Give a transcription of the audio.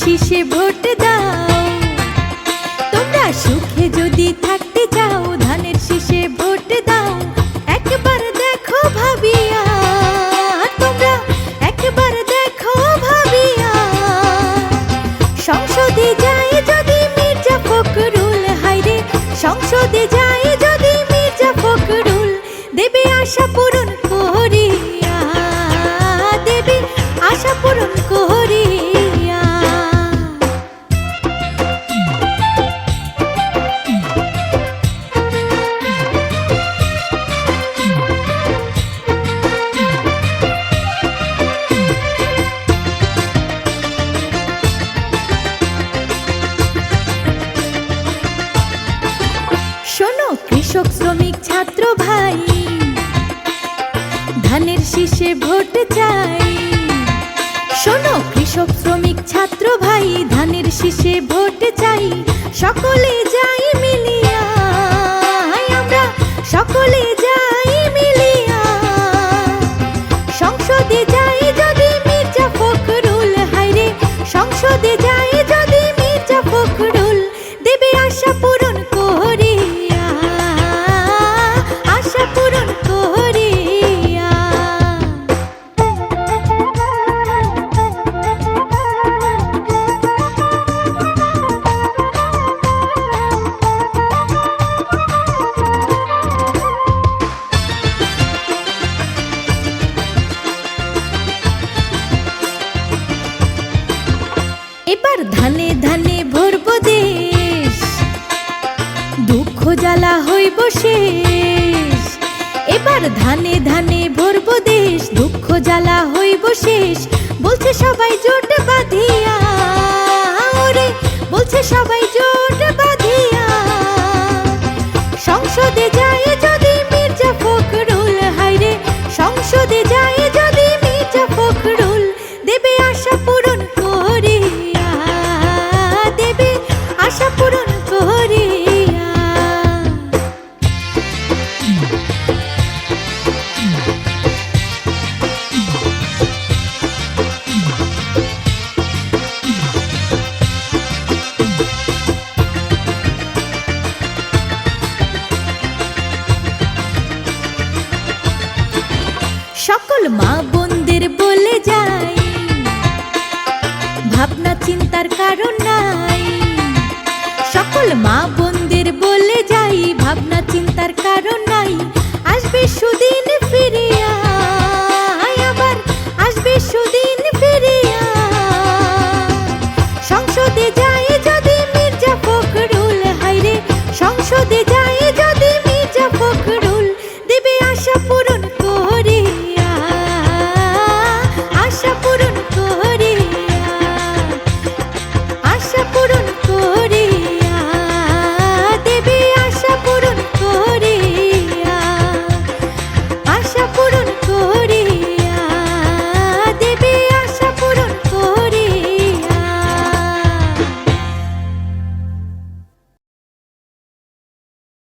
শীষে ভোট দাও। তোমরা সুখে যদি থাকতে চাও, ধানের শীষে ভোট দাও। একবার দেখো ভাবিয়া, তোমরা একবার দেখো ভাবিয়া। সংসদে যায় যদি মির্জা ফখরুল হাইরে সংসদে যায় যদি মির্জা ফখরুল, দেবে আশা পূরণ কৃষক শ্রমিক ছাত্র ভাই। ধানের শীষে ভোট চাই। শোনো, কৃষক শ্রমিক ছাত্র ভাই, ধানের শীষে ভোট চাই। সকলে যাই ধানে ধানে ভরব দেশ। দুঃখ জ্বালা হইব শেষ। এবার ধানে ধানে ভরব দেশ, দুঃখ জ্বালা হইব শেষ। বলছে সবাই জোট বাঁধিয়া বলছে সবাই সকল মা বোনদের বলে যাই, ভাবনা চিন্তার কারণ নাই। সকল মা বোনদের বলে যাই, ভাবনা চিন্তার কারণ